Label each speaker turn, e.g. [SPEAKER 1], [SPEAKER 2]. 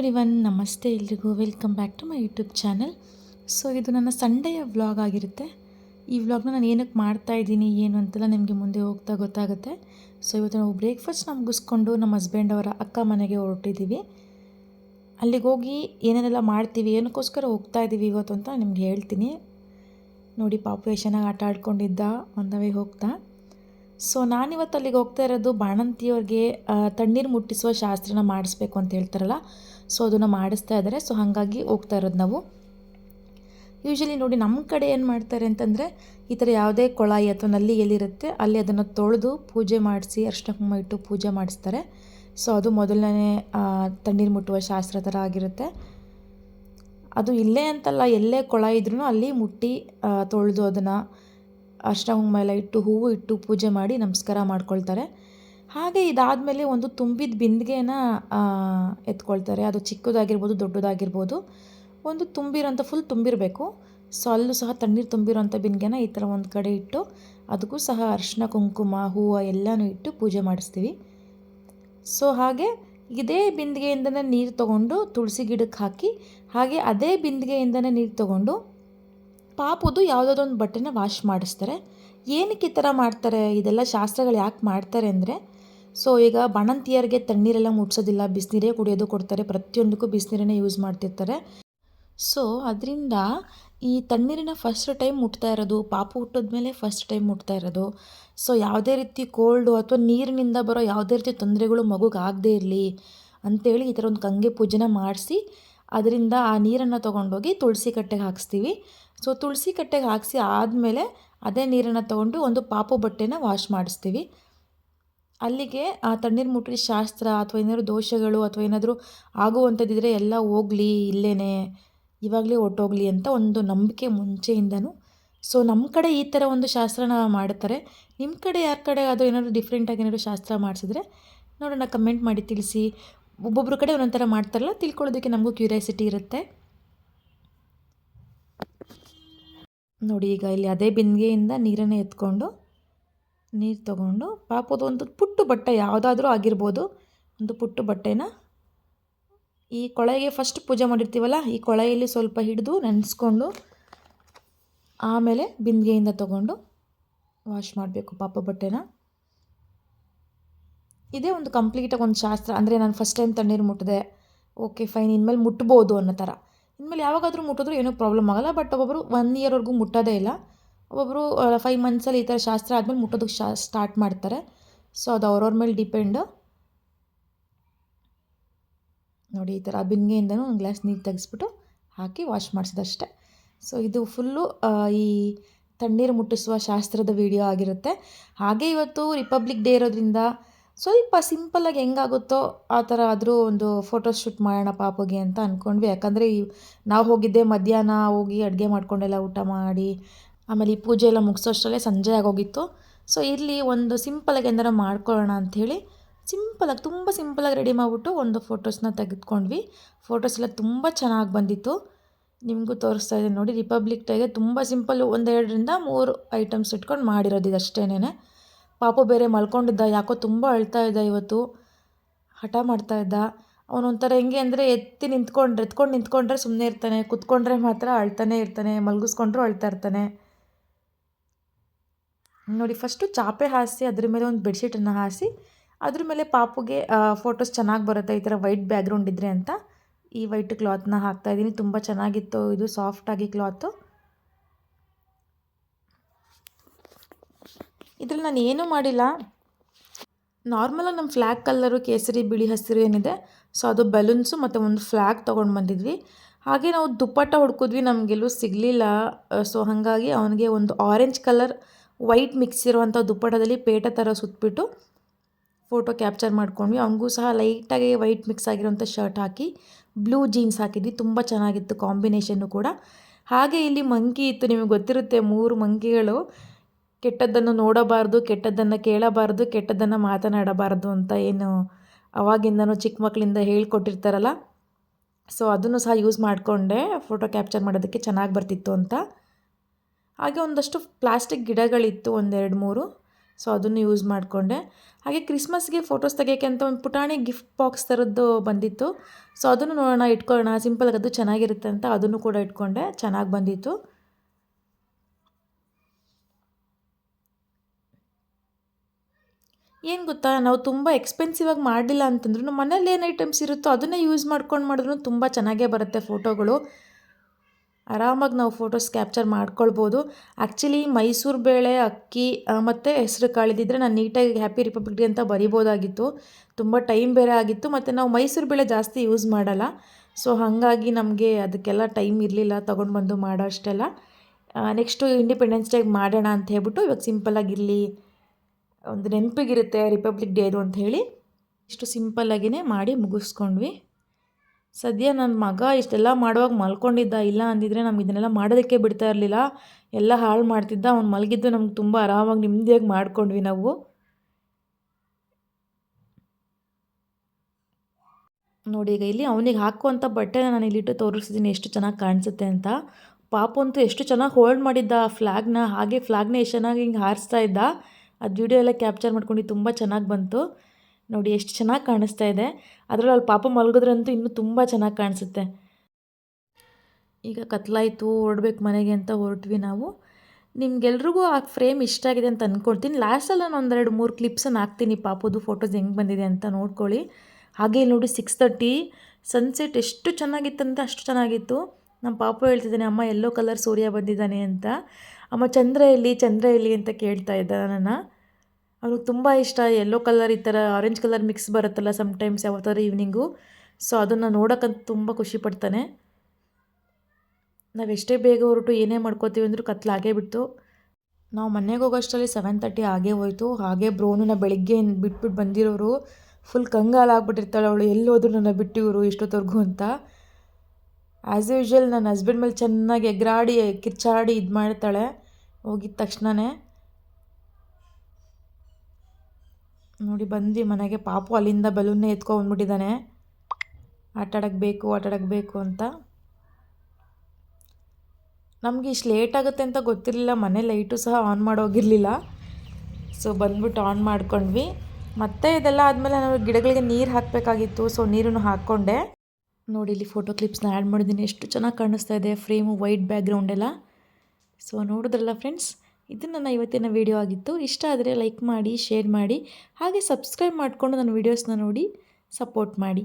[SPEAKER 1] Every one ನಮಸ್ತೆ ಎಲ್ರಿಗೂ. Welcome back to my YouTube channel so ಇದು ನನ್ನ ಸಂಡೆಯ ವ್ಲಾಗ್ ಆಗಿರುತ್ತೆ. ಈ ವ್ಲಾಗ್ನ ನಾನು ಏನಕ್ಕೆ ಮಾಡ್ತಾ ಇದ್ದೀನಿ, ಏನು ಅಂತೆಲ್ಲ ನಿಮಗೆ ಮುಂದೆ ಹೋಗ್ತಾ ಗೊತ್ತಾಗುತ್ತೆ. ಸೊ ಇವತ್ತು ನಾವು ಬ್ರೇಕ್ಫಾಸ್ಟ್ನ ಮುಗಿಸ್ಕೊಂಡು ನಮ್ಮ ಹಸ್ಬೆಂಡ್ ಅವರ ಅಕ್ಕ ಮನೆಗೆ ಹೊರಟಿದ್ದೀವಿ. ಅಲ್ಲಿಗೆ ಹೋಗಿ ಏನೇನೆಲ್ಲ ಮಾಡ್ತೀವಿ, ಏನಕ್ಕೋಸ್ಕರ ಹೋಗ್ತಾ ಇದ್ದೀವಿ ಇವತ್ತು ಅಂತ ನಿಮ್ಗೆ ಹೇಳ್ತೀನಿ. ನೋಡಿ, ಪಾಪು ಎಷ್ಟು ಚೆನ್ನಾಗಿ ಆಟ ಆಡ್ಕೊಂಡಿದ್ದ ಒಂದವೇ ಹೋಗ್ತಾ. ಸೊ ನಾನಿವತ್ತು ಅಲ್ಲಿಗೆ ಹೋಗ್ತಾ ಇರೋದು ಬಾಣಂತಿಯವ್ರಿಗೆ ತಣ್ಣೀರು ಮುಟ್ಟಿಸುವ ಶಾಸ್ತ್ರನ ಮಾಡಿಸ್ಬೇಕು ಅಂತ ಹೇಳ್ತಾರಲ್ಲ? ಸೊ ಅದನ್ನು ಮಾಡಿಸ್ತಾ ಇದ್ದಾರೆ. ಸೊ ಹಾಗಾಗಿ ಹೋಗ್ತಾ ಇರೋದು ನಾವು. ಯೂಶಲಿ ನೋಡಿ ನಮ್ಮ ಕಡೆ ಏನು ಮಾಡ್ತಾರೆ ಅಂತಂದರೆ, ಈ ಥರ ಯಾವುದೇ ಕೊಳಾಯಿ ಅಥವಾ ನಲ್ಲಿ ಎಲ್ಲಿರುತ್ತೆ ಅಲ್ಲಿ ಅದನ್ನು ತೊಳೆದು ಪೂಜೆ ಮಾಡಿಸಿ, ಅರ್ಶಿನ ಕುಂಕುಮ ಇಟ್ಟು ಪೂಜೆ ಮಾಡಿಸ್ತಾರೆ. ಸೊ ಅದು ಮೊದಲನೇ ತಣ್ಣೀರು ಮುಟ್ಟುವ ಶಾಸ್ತ್ರ ಥರ ಆಗಿರುತ್ತೆ. ಅದು ಇಲ್ಲೇ ಅಂತಲ್ಲ, ಎಲ್ಲೇ ಕೊಳ ಇದ್ರೂ ಅಲ್ಲಿ ಮುಟ್ಟಿ ತೊಳೆದು ಅದನ್ನು ಅರ್ಶಿನ ಕುಂಕುಮ ಎಲ್ಲ ಇಟ್ಟು ಹೂವು ಇಟ್ಟು ಪೂಜೆ ಮಾಡಿ ನಮಸ್ಕಾರ ಮಾಡ್ಕೊಳ್ತಾರೆ. ಹಾಗೆ ಇದಾದಮೇಲೆ ಒಂದು ತುಂಬಿದ ಬಿಂದಿಗೆನ ಎತ್ಕೊಳ್ತಾರೆ. ಅದು ಚಿಕ್ಕದಾಗಿರ್ಬೋದು, ದೊಡ್ಡದಾಗಿರ್ಬೋದು. ಒಂದು ತುಂಬಿರೋಂಥ ಫುಲ್ ತುಂಬಿರಬೇಕು. ಸೊ ಅಲ್ಲೂ ಸಹ, ತಣ್ಣೀರು ತುಂಬಿರೋಂಥ ಬಿಂದಿಗೆನ ಈ ಥರ ಒಂದು ಕಡೆ ಇಟ್ಟು ಅದಕ್ಕೂ ಸಹ ಅರ್ಶಿನ, ಕುಂಕುಮ, ಹೂವು ಎಲ್ಲನೂ ಇಟ್ಟು ಪೂಜೆ ಮಾಡಿಸ್ತೀವಿ. ಸೊ, ಹಾಗೆ ಇದೇ ಬಿಂದಿಗೆಯಿಂದನೇ ನೀರು ತಗೊಂಡು ತುಳಸಿ ಗಿಡಕ್ಕೆ ಹಾಕಿ ಹಾಗೆ ಅದೇ ಬಿಂದಿಗೆಯಿಂದನೇ ನೀರು ತಗೊಂಡು ಪಾಪುದು ಯಾವುದಾದ್ರು ಒಂದು ಬಟ್ಟೆನ ವಾಶ್ ಮಾಡಿಸ್ತಾರೆ. ಏನಕ್ಕೆ ಈ ಥರ ಮಾಡ್ತಾರೆ? ಇದೆಲ್ಲ ಶಾಸ್ತ್ರಗಳು ಯಾಕೆ ಮಾಡ್ತಾರೆ ಅಂದರೆ, ಸೊ ಈಗ ಬಣಂತಿಯರಿಗೆ ತಣ್ಣೀರೆಲ್ಲ ಮುಟ್ಸೋದಿಲ್ಲ, ಬಿಸಿನೀರೇ ಕುಡಿಯೋದು ಕೊಡ್ತಾರೆ, ಪ್ರತಿಯೊಂದಕ್ಕೂ ಬಿಸಿನೀರನ್ನೇ ಯೂಸ್ ಮಾಡ್ತಿರ್ತಾರೆ. ಸೊ ಅದರಿಂದ ಈ ತಣ್ಣೀರಿನ ಫಸ್ಟ್ ಟೈಮ್ ಮುಟ್ತಾ ಇರೋದು, ಪಾಪು ಹುಟ್ಟಿದ್ಮೇಲೆ ಫಸ್ಟ್ ಟೈಮ್ ಮುಟ್ತಾ ಇರೋದು, ಸೊ ಯಾವುದೇ ರೀತಿ ಕೋಲ್ಡು ಅಥವಾ ನೀರಿನಿಂದ ಬರೋ ಯಾವುದೇ ರೀತಿ ತೊಂದರೆಗಳು ಮಗುಗೆ ಆಗದೇ ಇರಲಿ ಅಂಥೇಳಿ ಈ ಥರ ಒಂದು ಕಂಗೆ ಪೂಜೆನ ಮಾಡಿಸಿ, ಅದರಿಂದ ಆ ನೀರನ್ನು ತೊಗೊಂಡೋಗಿ ತುಳಸಿ ಕಟ್ಟೆಗೆ ಹಾಕಿಸ್ತೀವಿ. ಸೊ ತುಳಸಿ ಕಟ್ಟೆಗೆ ಹಾಕಿಸಿ ಆದಮೇಲೆ ಅದೇ ನೀರನ್ನು ತೊಗೊಂಡು ಒಂದು ಪಾಪು ಬಟ್ಟೆನ ವಾಶ್ ಮಾಡಿಸ್ತೀವಿ. ಅಲ್ಲಿಗೆ ಆ ತಣ್ಣೀರು ಮುಟ್ಟಿ ಶಾಸ್ತ್ರ ಅಥವಾ ಏನಾದರೂ ದೋಷಗಳು ಅಥವಾ ಏನಾದರೂ ಆಗುವಂಥದ್ದಿದ್ರೆ ಎಲ್ಲ ಹೋಗಲಿ ಇಲ್ಲೇ ಇವಾಗಲೇ ಹೊರ್ಟೋಗ್ಲಿ ಅಂತ ಒಂದು ನಂಬಿಕೆ ಮುಂಚೆಯಿಂದನೂ. ಸೊ ನಮ್ಮ ಕಡೆ ಈ ಥರ ಒಂದು ಶಾಸ್ತ್ರನ ಮಾಡ್ತಾರೆ. ನಿಮ್ಮ ಕಡೆ, ಯಾರ ಕಡೆ ಅದು ಏನಾದರೂ ಡಿಫ್ರೆಂಟಾಗಿ ಏನಾದರೂ ಶಾಸ್ತ್ರ ಮಾಡಿಸಿದ್ರೆ ನೋಡೋಣ ಕಮೆಂಟ್ ಮಾಡಿ ತಿಳಿಸಿ. ಒಬ್ಬೊಬ್ಬರ ಕಡೆ ಒಂದೊಂಥರ ಥರ ಮಾಡ್ತಾರಲ್ಲ, ತಿಳ್ಕೊಳ್ಳೋದಕ್ಕೆ ನಮಗೂ ಕ್ಯೂರಿಯಾಸಿಟಿ ಇರುತ್ತೆ. ನೋಡಿ, ಈಗ ಇಲ್ಲಿ ಅದೇ ಬಿಂದಿಗೆಯಿಂದ ನೀರನ್ನು ಎತ್ಕೊಂಡು ನೀರು ತಗೊಂಡು, ಪಾಪದ ಒಂದು ಪುಟ್ಟು ಬಟ್ಟೆ ಯಾವುದಾದ್ರೂ ಆಗಿರ್ಬೋದು, ಒಂದು ಪುಟ್ಟು ಬಟ್ಟೆನ ಈ ಕೊಳೆಗೆ ಫಸ್ಟ್ ಪೂಜೆ ಮಾಡಿರ್ತೀವಲ್ಲ, ಈ ಕೊಳೆಯಲ್ಲಿ ಸ್ವಲ್ಪ ಹಿಡಿದು ನೆನೆಸ್ಕೊಂಡು ಆಮೇಲೆ ಬಿಂದಿಗೆಯಿಂದ ತಗೊಂಡು ವಾಶ್ ಮಾಡಬೇಕು ಪಾಪ ಬಟ್ಟೆನ. ಇದೇ ಒಂದು ಕಂಪ್ಲೀಟಾಗಿ ಒಂದು ಶಾಸ್ತ್ರ, ಅಂದರೆ ನಾನು ಫಸ್ಟ್ ಟೈಮ್ ತಣ್ಣೀರು ಮುಟ್ಟಿದೆ ಓಕೆ ಫೈನ್ ಇನ್ಮೇಲೆ ಮುಟ್ಬೋದು ಅನ್ನೋ ಥರ. ಇನ್ಮೇಲೆ ಯಾವಾಗಾದರೂ ಮುಟ್ಟಿದ್ರು ಏನೂ ಪ್ರಾಬ್ಲಮ್ ಆಗಲ್ಲ. ಬಟ್ ಒಬ್ಬೊಬ್ಬರು ಒನ್ ಇಯರ್ವರೆಗೂ ಮುಟ್ಟೋದೇ ಇಲ್ಲ. ಒಬ್ಬೊಬ್ಬರು ಫೈವ್ ಮಂತ್ಸಲ್ಲಿ ಈ ಥರ ಶಾಸ್ತ್ರ ಆದಮೇಲೆ ಮುಟ್ಟೋದಕ್ಕೆ ಶಾ ಸ್ಟಾರ್ಟ್ ಮಾಡ್ತಾರೆ. ಸೊ ಅದು ಅವ್ರವ್ರ ಮೇಲೆ ಡಿಪೆಂಡ್ ನೋಡಿ, ಈ ಥರ ಬಿಂಗೆಯಿಂದನೂ ಒಂದು ಗ್ಲಾಸ್ ನೀರು ತೆಗೆಸ್ಬಿಟ್ಟು ಹಾಕಿ ವಾಶ್ ಮಾಡಿಸಿದಷ್ಟೆ. ಸೊ ಇದು ಫುಲ್ಲು ಈ ತಣ್ಣೀರು ಮುಟ್ಟಿಸುವ ಶಾಸ್ತ್ರದ ವಿಡಿಯೋ ಆಗಿರುತ್ತೆ. ಹಾಗೆ ಇವತ್ತು ರಿಪಬ್ಲಿಕ್ ಡೇ ಇರೋದ್ರಿಂದ ಸ್ವಲ್ಪ ಸಿಂಪಲ್ಲಾಗಿ ಹೆಂಗಾಗುತ್ತೋ ಆ ಥರ ಆದರೂ ಒಂದು ಫೋಟೋ ಶೂಟ್ ಮಾಡೋಣ ಪಾಪಗೆ ಅಂತ ಅಂದ್ಕೊಂಡ್ವಿ ಯಾಕಂದರೆ ಈ ನಾವು ಹೋಗಿದ್ದೆ ಮಧ್ಯಾಹ್ನ ಹೋಗಿ ಅಡುಗೆ ಮಾಡ್ಕೊಂಡೆಲ್ಲ ಊಟ ಮಾಡಿ, ಆಮೇಲೆ ಈ ಪೂಜೆ ಎಲ್ಲ ಮುಗಿಸೋಷ್ಟರಲ್ಲೇ ಸಂಜೆ ಆಗೋಗಿತ್ತು. ಸೊ ಇಲ್ಲಿ ಒಂದು ಸಿಂಪಲಾಗಿ ಏನಾರ ಮಾಡ್ಕೊಳ್ಳೋಣ ಅಂಥೇಳಿ ಸಿಂಪಲಾಗಿ ತುಂಬ ಸಿಂಪಲಾಗಿ ರೆಡಿ ಮಾಡಿಬಿಟ್ಟು ಒಂದು ಫೋಟೋಸ್ನ ತೆಗೆದುಕೊಂಡ್ವಿ. ಫೋಟೋಸ್ ಎಲ್ಲ ತುಂಬ ಚೆನ್ನಾಗಿ ಬಂದಿತ್ತು. ನಿಮಗೂ ತೋರಿಸ್ತಾ ಇದ್ದೀನಿ ನೋಡಿ ರಿಪಬ್ಲಿಕ್ ಡೇಗೆ ತುಂಬ ಸಿಂಪಲ್ಲು ಒಂದೆರಡರಿಂದ ಮೂರು ಐಟಮ್ಸ್ ಇಟ್ಕೊಂಡು ಮಾಡಿರೋದು ಇದಷ್ಟೇನೆ ಪಾಪು ಬೇರೆ ಮಲ್ಕೊಂಡಿದ್ದ, ಯಾಕೋ ತುಂಬ ಅಳ್ತಾ ಇದ್ದ ಇವತ್ತು. ಹಠ ಮಾಡ್ತಾ ಇದ್ದ. ಅವನೊಂಥರ ಹೆಂಗೆ ಅಂದರೆ ಎತ್ತಿ ನಿಂತ್ಕೊಂಡ್ರೆ ಎತ್ಕೊಂಡು ನಿಂತ್ಕೊಂಡ್ರೆ ಸುಮ್ಮನೆ ಇರ್ತಾನೆ, ಕುತ್ಕೊಂಡ್ರೆ ಮಾತ್ರ ಅಳ್ತಾನೆ ಇರ್ತಾನೆ, ಮಲಗಿಸ್ಕೊಂಡ್ರು ಅಳ್ತಾ ಇರ್ತಾನೆ. ನೋಡಿ ಫಸ್ಟು ಚಾಪೆ ಹಾಸಿ, ಅದ್ರ ಮೇಲೆ ಒಂದು ಬೆಡ್ಶೀಟನ್ನು ಹಾಸಿ, ಅದ್ರ ಮೇಲೆ ಪಾಪುಗೆ ಫೋಟೋಸ್ ಚೆನ್ನಾಗಿ ಬರುತ್ತೆ, ಈ ಥರ ವೈಟ್ ಬ್ಯಾಕ್ಗ್ರೌಂಡ್ ಇದ್ದರೆ ಅಂತ. ಈ ವೈಟ್ ಕ್ಲಾತ್ನ ಹಾಕ್ತಾಯಿದ್ದೀನಿ ತುಂಬ ಚೆನ್ನಾಗಿತ್ತು. ಇದು ಸಾಫ್ಟಾಗಿ ಕ್ಲಾತು ಇದ್ರಲ್ಲಿ ನಾನು ಏನೂ ಮಾಡಿಲ್ಲ. ನಾರ್ಮಲಾಗಿ ನಮ್ಮ ಫ್ಲ್ಯಾಗ್ ಕಲ್ಲರು ಕೇಸರಿ, ಬಿಳಿ ಹಸಿರು ಏನಿದೆ, ಸೊ ಅದು ಬಲೂನ್ಸು ಮತ್ತು ಒಂದು ಫ್ಲ್ಯಾಗ್ ತೊಗೊಂಡು ಬಂದಿದ್ವಿ. ಹಾಗೆ ನಾವು ದುಪ್ಪಟ್ಟ ಹುಡ್ಕಿದ್ವಿ, ನಮಗೆಲ್ಲೂ ಸಿಗಲಿಲ್ಲ. ಸೊ ಹಾಗಾಗಿ ಅವನಿಗೆ ಒಂದು ಆರೆಂಜ್ ಕಲರ್ ವೈಟ್ ಮಿಕ್ಸ್ ಇರುವಂಥ ದುಪ್ಪಟದಲ್ಲಿ ಪೇಟ ಥರ ಸುತ್ತಬಿಟ್ಟು ಫೋಟೋ ಕ್ಯಾಪ್ಚರ್ ಮಾಡ್ಕೊಂಡ್ವಿ. ಅವನಿಗೂ ಸಹ ಲೈಟಾಗಿ ವೈಟ್ ಮಿಕ್ಸ್ ಆಗಿರೋಂಥ ಶರ್ಟ್ ಹಾಕಿ ಬ್ಲೂ ಜೀನ್ಸ್ ಹಾಕಿದ್ವಿ. ತುಂಬ ಚೆನ್ನಾಗಿತ್ತು ಕಾಂಬಿನೇಷನ್ನು ಕೂಡ. ಹಾಗೆ ಇಲ್ಲಿ ಮಂಕಿ ಇತ್ತು, ನಿಮಗೆ ಗೊತ್ತಿರುತ್ತೆ, ಮೂರು ಮಂಕಿಗಳು ಕೆಟ್ಟದ್ದನ್ನು ನೋಡಬಾರ್ದು, ಕೆಟ್ಟದ್ದನ್ನು ಕೇಳಬಾರ್ದು, ಕೆಟ್ಟದ್ದನ್ನು ಮಾತನಾಡಬಾರ್ದು ಅಂತ ಏನು ಅವಾಗಿಂದನೂ ಚಿಕ್ಕ ಮಕ್ಕಳಿಂದ ಹೇಳ್ಕೊಟ್ಟಿರ್ತಾರಲ್ಲ? ಸೊ ಅದನ್ನು ಸಹ ಯೂಸ್ ಮಾಡಿಕೊಂಡೆ. ಫೋಟೋ ಕ್ಯಾಪ್ಚರ್ ಮಾಡೋದಕ್ಕೆ ಚೆನ್ನಾಗಿ ಬರ್ತಿತ್ತು ಅಂತ. ಹಾಗೆ ಒಂದಷ್ಟು ಪ್ಲಾಸ್ಟಿಕ್ ಗಿಡಗಳಿತ್ತು, ಒಂದೆರಡು ಮೂರು. ಸೊ ಅದನ್ನು ಯೂಸ್ ಮಾಡಿಕೊಂಡೆ. ಹಾಗೆ ಕ್ರಿಸ್ಮಸ್ಗೆ ಫೋಟೋಸ್ ತೆಗಿಯೋಕ್ಕೆ ಅಂತ ಒಂದು ಪುಟಾಣಿ ಗಿಫ್ಟ್ ಬಾಕ್ಸ್ ಥರದ್ದು ಬಂದಿತ್ತು. ಸೊ ಅದನ್ನು ನೋಡೋಣ, ಇಟ್ಕೊಳ್ಳೋಣ ಸಿಂಪಲ್ ಅದು ಚೆನ್ನಾಗಿರುತ್ತೆ ಅಂತ ಅದನ್ನು ಕೂಡ ಇಟ್ಕೊಂಡೆ. ಚೆನ್ನಾಗಿ ಬಂದಿತ್ತು. ಏನು ಗೊತ್ತಾ? ನಾವು ತುಂಬ ಎಕ್ಸ್ಪೆನ್ಸಿವ್ ಆಗಿ ಮಾಡಲಿಲ್ಲ ಅಂತಂದ್ರೂ ಮನೇಲಿ ಏನು ಐಟಮ್ಸ್ ಇರುತ್ತೋ ಅದನ್ನೇ ಯೂಸ್ ಮಾಡ್ಕೊಂಡು ಮಾಡಿದ್ರು ತುಂಬ ಚೆನ್ನಾಗೇ ಬರುತ್ತೆ ಫೋಟೋಗಳು ಆರಾಮಾಗಿ ನಾವು ಫೋಟೋಸ್ ಕ್ಯಾಪ್ಚರ್ ಮಾಡ್ಕೊಳ್ಬೋದು. ಆ್ಯಕ್ಚುಲಿ ಮೈಸೂರು ಬೇಳೆ, ಅಕ್ಕಿ ಮತ್ತು ಹೆಸರು ಕಾಳಿದ್ದಿದ್ರೆ ನಾನು ನೀಟಾಗಿ ಹ್ಯಾಪಿ ರಿಪಬ್ಲಿಕ್ ಡೇ ಅಂತ ಬರಿಬೋದಾಗಿತ್ತು. ತುಂಬ ಟೈಮ್ ಬೇರೆ ಆಗಿತ್ತು ಮತ್ತು ನಾವು ಮೈಸೂರು ಬೇಳೆ ಜಾಸ್ತಿ ಯೂಸ್ ಮಾಡಲ್ಲ. ಸೊ ಹಾಗಾಗಿ ನಮಗೆ ಅದಕ್ಕೆಲ್ಲ ಟೈಮ್ ಇರಲಿಲ್ಲ ತೊಗೊಂಡು ಬಂದು ಮಾಡೋ ಅಷ್ಟೆಲ್ಲ. ನೆಕ್ಸ್ಟು ಇಂಡಿಪೆಂಡೆನ್ಸ್ ಡೇಗೆ ಮಾಡೋಣ ಅಂತ ಹೇಳ್ಬಿಟ್ಟು ಇವಾಗ ಸಿಂಪಲ್ಲಾಗಿರಲಿ ಒಂದು ನೆನಪಿಗಿರುತ್ತೆ ರಿಪಬ್ಲಿಕ್ ಡೇದು ಅಂತ ಹೇಳಿ ಇಷ್ಟು ಸಿಂಪಲ್ಲಾಗಿಯೇ ಮಾಡಿ ಮುಗಿಸ್ಕೊಂಡ್ವಿ. ಸದ್ಯ ನನ್ನ ಮಗ ಇಷ್ಟೆಲ್ಲ ಮಾಡುವಾಗ ಮಲ್ಕೊಂಡಿದ್ದ, ಇಲ್ಲ ಅಂದಿದ್ರೆ ನಮ್ಗೆ ಇದನ್ನೆಲ್ಲ ಮಾಡೋದಕ್ಕೆ ಬಿಡ್ತಾ ಇರಲಿಲ್ಲ. ಎಲ್ಲ ಹಾಳು ಮಾಡ್ತಿದ್ದ, ಅವ್ನು ಮಲಗಿದ್ದು ನಮ್ಗೆ ತುಂಬ ಆರಾಮಾಗಿ ನೆಮ್ಮದಿಯಾಗಿ ಮಾಡ್ಕೊಂಡ್ವಿ ನಾವು. ನೋಡಿ ಈಗ ಇಲ್ಲಿ ಅವನಿಗೆ ಹಾಕುವಂಥ ಬಟ್ಟೆನ ನಾನು ಇಲ್ಲಿಟ್ಟು ತೋರಿಸಿದ್ದೀನಿ ಎಷ್ಟು ಚೆನ್ನಾಗಿ ಕಾಣಿಸುತ್ತೆ ಅಂತ. ಪಾಪು ಅಂತೂ ಎಷ್ಟು ಚೆನ್ನಾಗಿ ಹೋಲ್ಡ್ ಮಾಡಿದ್ದ ಆ ಫ್ಲ್ಯಾಗ್ನ ಹಾಗೆ ಫ್ಲ್ಯಾಗ್ನ ಎಷ್ಟು ಚೆನ್ನಾಗಿ ಹಿಂಗೆ ಹಾರಿಸ್ತಾ ಇದ್ದ. ಅದು ವಿಡಿಯೋ ಎಲ್ಲ ಕ್ಯಾಪ್ಚರ್ ಮಾಡ್ಕೊಂಡು ತುಂಬ ಚೆನ್ನಾಗಿ ಬಂತು. ನೋಡಿ ಎಷ್ಟು ಚೆನ್ನಾಗಿ ಕಾಣಿಸ್ತಾ ಇದೆ. ಅದರಲ್ಲಿ ಪಾಪ ಮಲಗಿದ್ರಂತೂ ಇನ್ನೂ ತುಂಬ ಚೆನ್ನಾಗಿ ಕಾಣಿಸುತ್ತೆ. ಈಗ ಕತ್ಲಾಯಿತು ಹೊರಡ್ಬೇಕು ಮನೆಗೆ ಅಂತ ಹೊರಟ್ವಿ ನಾವು. ನಿಮ್ಗೆಲ್ರಿಗೂ ಆ ಫ್ರೇಮ್ ಇಷ್ಟ ಆಗಿದೆ ಅಂತ ಅಂದ್ಕೊಳ್ತೀನಿ ಲಾಸ್ಟಲ್ಲಿ ನಾನು ಒಂದೆರಡು ಮೂರು ಕ್ಲಿಪ್ಸನ್ನು ಹಾಕ್ತೀನಿ. ಪಾಪದು ಫೋಟೋಸ್ ಹೆಂಗೆ ಬಂದಿದೆ ಅಂತ ನೋಡ್ಕೊಳ್ಳಿ. ಹಾಗೆ ನೋಡಿ ಸಿಕ್ಸ್ ತರ್ಟಿ, ಸನ್ಸೆಟ್ ಎಷ್ಟು ಚೆನ್ನಾಗಿತ್ತಂತ ಅಷ್ಟು ಚೆನ್ನಾಗಿತ್ತು. ನಮ್ಮ ಪಾಪ ಹೇಳ್ತಿದ್ದಾನೆ, ಅಮ್ಮ ಎಲ್ಲೋ ಕಲರ್ ಸೂರ್ಯ ಬಂದಿದ್ದಾನೆ ಅಂತ. ಅಮ್ಮ ಚಂದ್ರ ಎಲ್ಲಿ ಚಂದ್ರ ಎಲ್ಲಿ ಅಂತ ಕೇಳ್ತಾ ಇದ್ದ ನನ್ನ ಅವ್ರಿಗೆ ತುಂಬ ಇಷ್ಟ ಎಲ್ಲೋ ಕಲರ್ ಈ ಥರ ಆರೆಂಜ್ ಕಲರ್ ಮಿಕ್ಸ್ ಬರುತ್ತಲ್ಲ ಸಮ್ಟೈಮ್ಸ್ ಯಾವತ್ತಾದ್ರು ಈವ್ನಿಂಗು ಸೊ ಅದನ್ನು ನೋಡೋಕ್ಕಂತ ತುಂಬ ಖುಷಿ ಪಡ್ತಾನೆ. ನಾವು ಎಷ್ಟೇ ಬೇಗ ಹೊರಟು ಏನೇ ಮಾಡ್ಕೋತೀವಿ ಅಂದರೂ ಕತ್ಲಾಗೇ ಬಿಟ್ಟು ನಾವು ಮನೆಗೆ ಹೋಗೋಷ್ಟರಲ್ಲಿ ಸೆವೆನ್ ತರ್ಟಿ ಆಗೇ ಹೋಯ್ತು. ಹಾಗೆ ಬ್ರೋನನ್ನ ಬೆಳಿಗ್ಗೆ ಬಿಟ್ಬಿಟ್ಟು ಬಂದಿರೋರು. ಫುಲ್ ಕಂಗಾಲಾಗ್ಬಿಟ್ಟಿರ್ತಾಳೆ ಅವಳು. ಎಲ್ಲೋದ್ರು ನನ್ನ ಬಿಟ್ಟು ಇವರು ಇಷ್ಟೊತ್ತವರೆಗೂ ಅಂತ. ಆ್ಯಸ್ ಯೂಶ್ವಲ್ ನನ್ನ ಹಸ್ಬೆಂಡ್ ಮೇಲೆ ಚೆನ್ನಾಗಿ ಎಗ್ರಾಡಿ, ಕಿರ್ಚಾಡಿ ಇದು ಮಾಡ್ತಾಳೆ ಹೋಗಿದ ತಕ್ಷಣವೇ ನೋಡಿ ಬಂದ್ವಿ ಮನೆಗೆ. ಪಾಪು ಅಲ್ಲಿಂದ ಬಲೂನ್ನೇ ಎತ್ಕೊಂಡ್ಬಿಟ್ಟಿದ್ದಾನೆ ಆಟಾಡಕ್ಕೆ ಬೇಕು ಆಟಾಡಕ್ಕೆ ಬೇಕು ಅಂತ. ನಮಗೆ ಇಷ್ಟು ಲೇಟ್ ಆಗುತ್ತೆ ಅಂತ ಗೊತ್ತಿರಲಿಲ್ಲ. ಮನೆ ಲೈಟು ಸಹ ಆನ್ ಮಾಡೋಗಿರಲಿಲ್ಲ ಸೊ ಬಂದ್ಬಿಟ್ಟು ಆನ್ ಮಾಡ್ಕೊಂಡ್ವಿ. ಮತ್ತೆ ಇದೆಲ್ಲ ಆದಮೇಲೆ ನಾವು ಗಿಡಗಳಿಗೆ ನೀರು ಹಾಕಬೇಕಾಗಿತ್ತು. ಸೊ ನೀರನ್ನು ಹಾಕ್ಕೊಂಡೆ. ನೋಡಿ, ಇಲ್ಲಿ ಫೋಟೋ ಕ್ಲಿಪ್ಸ್ನ ಆ್ಯಡ್ ಮಾಡಿದ್ದೀನಿ ಎಷ್ಟು ಚೆನ್ನಾಗಿ ಕಾಣಿಸ್ತಾ ಇದೆ. ಫ್ರೇಮು ವೈಟ್ ಬ್ಯಾಕ್ಗ್ರೌಂಡ್ ಎಲ್ಲ. ಸೊ ನೋಡಿದ್ರಲ್ಲ ಫ್ರೆಂಡ್ಸ್ ಇದು ನನ್ನ ಇವತ್ತಿನ ವಿಡಿಯೋ ಆಗಿತ್ತು. ಇಷ್ಟ ಆದರೆ ಲೈಕ್ ಮಾಡಿ ಶೇರ್ ಮಾಡಿ, ಹಾಗೆ ಸಬ್ಸ್ಕ್ರೈಬ್ ಮಾಡಿಕೊಂಡು ನನ್ನ ವೀಡಿಯೋಸ್ನ ನೋಡಿ ಸಪೋರ್ಟ್ ಮಾಡಿ.